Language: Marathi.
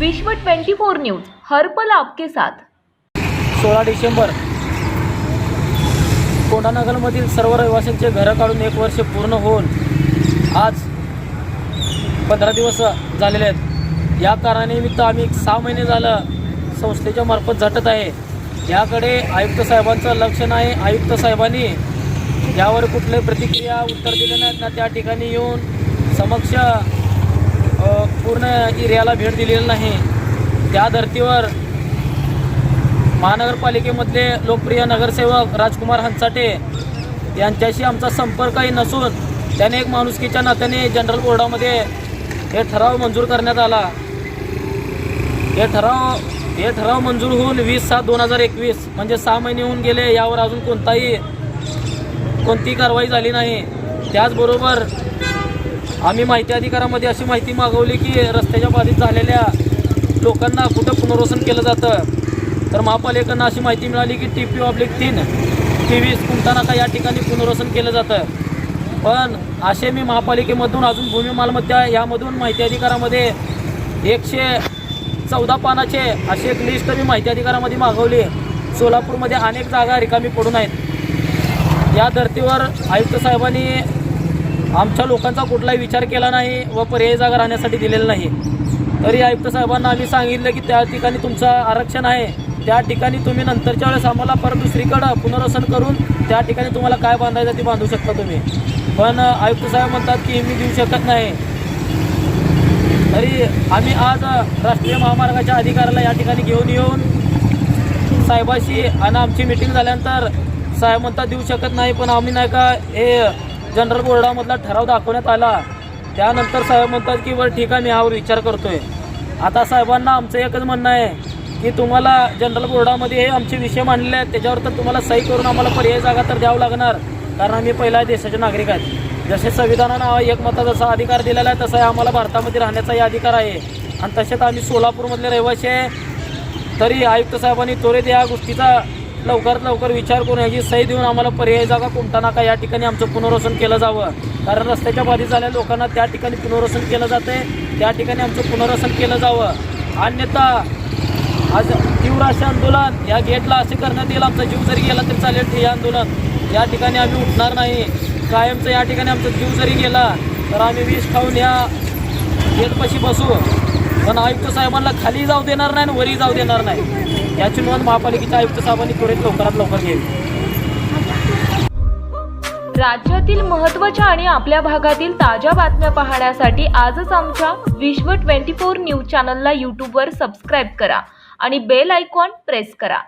विश्व 24 न्यूज हर्पल आपके साथ. सोळा डिसेंबर. कोंढानगरमधील सर्व रहिवाशांचे घरं काढून एक वर्ष पूर्ण होऊन आज पंधरा दिवस झालेले आहेत. या कारणानिमित्त आम्ही एक सहा महिने झालं संस्थेच्या मार्फत झटत आहे. याकडे आयुक्त साहेबांचं लक्ष नाही. आयुक्त साहेबांनी यावर कुठले प्रतिक्रिया उत्तर दिले नाहीत ना त्या ठिकाणी येऊन समक्ष पूर्ण एरियाला भेट दिलेली नाही. त्या धर्तीवर महानगरपालिकेमधले लोकप्रिय नगरसेवक राजकुमार हंचाटे यांच्याशी आमचा संपर्कही नसून त्याने एक माणुसकीच्या नात्याने जनरल बोर्डामध्ये हे ठराव मंजूर करण्यात आला. हे ठराव हे ठराव मंजूर होऊन वीस सात दोन हजार एकवीस म्हणजे सहा महिने होऊन गेले. यावर अजून कोणताही कोणतीही कारवाई झाली नाही. त्याचबरोबर आम्ही माहिती अधिकारामध्ये अशी माहिती मागवली की रस्त्याच्या बाधित झालेल्या लोकांना कुठं पुनर्वसन केलं जातं? तर महापालिकांना अशी माहिती मिळाली की टी पी ऑब्लिक तीन तेवीस कुंटानाका या ठिकाणी पुनर्वसन केलं जातं. पण असे मी महापालिकेमधून अजून भूमी मालमत्ता यामधून माहिती अधिकारामध्ये एकशे चौदा पानाचे अशी एक लिस्ट मी माहिती अधिकारामध्ये मागवली. सोलापूरमध्ये अनेक जागा रिकामी पडून आहेत. या धर्तीवर आयुक्त साहेबांनी आमच्या लोकांचा कुठलाही विचार केला नाही व पर्यायी जागा राहण्यासाठी दिलेला नाही. तरी आयुक्त साहेबांना आम्ही सांगितलं की त्या ठिकाणी तुमचं आरक्षण आहे. त्या ठिकाणी तुम्ही नंतरच्या वेळेस आम्हाला परत दुसरीकडं पुनर्वसन करून त्या ठिकाणी तुम्हाला काय बांधायचं ते बांधू शकता तुम्ही. पण आयुक्त साहेब म्हणतात की मी देऊ शकत नाही. तरी आम्ही आज राष्ट्रीय महामार्गाच्या अधिकाऱ्याला या ठिकाणी घेऊन येऊन साहेबाशी आणि आमची मिटिंग झाल्यानंतर साहेब म्हणतात देऊ शकत नाही पण आम्ही नाही का हे जनरल बोर्डामधला ठराव दाखवण्यात आला. त्यानंतर साहेब म्हणतात की बरं ठीक आहे मी यावर विचार करतोय. आता साहेबांना आमचं एकच म्हणणं आहे की तुम्हाला जनरल बोर्डामध्ये हे आमचे विषय मांडले आहेत त्याच्यावर तर तुम्हाला सही करून आम्हाला पर्यायी जागा तर द्यावं लागणार कारण आम्ही पहिला देशाचे नागरिक आहेत. जसे संविधानानं एकमता जसा अधिकार दिलेला आहे तसा आम्हाला भारतामध्ये राहण्याचाही अधिकार आहे. आणि तसेच आम्ही सोलापूरमधले रहिवासी आहे. तरी आयुक्त साहेबांनी त्वरित या गोष्टीचा लवकरात लवकर विचार करून याची सही देऊन आम्हाला पर्यायी जागा कोणता नाका या ठिकाणी आमचं पुनर्वसन केलं जावं. कारण रस्त्याच्या बाधित झालेल्या लोकांना त्या ठिकाणी पुनर्वसन केलं जाते त्या ठिकाणी आमचं पुनर्वसन केलं जावं. अन्यथा आज तीव्र असे आंदोलन या गेटला असे करण्यात येईल आमचा जीव जरी गेला तरी चालेल हे आंदोलन. या ठिकाणी आम्ही उठणार नाही. कायमचं या ठिकाणी आमचा जीव जरी गेला तर आम्ही विष खाऊन या गेटपाशी बसू. पण आयुक्त साहेबांना खाली जाऊ देणार नाही आणि वरी जाऊ देणार नाही. याची नोंद महापालिकेच्या आयुक्त साहेबांनी त्वरित लवकरात लवकर घ्यावी. राज्यातील महत्त्वाच्या आणि आपल्या भागातील ताज्या बातम्या पाहण्यासाठी आजच आमच्या विश्व 24 न्यूज चॅनलला यूट्यूबवर सबस्क्राईब करा आणि बेल आयकॉन प्रेस करा.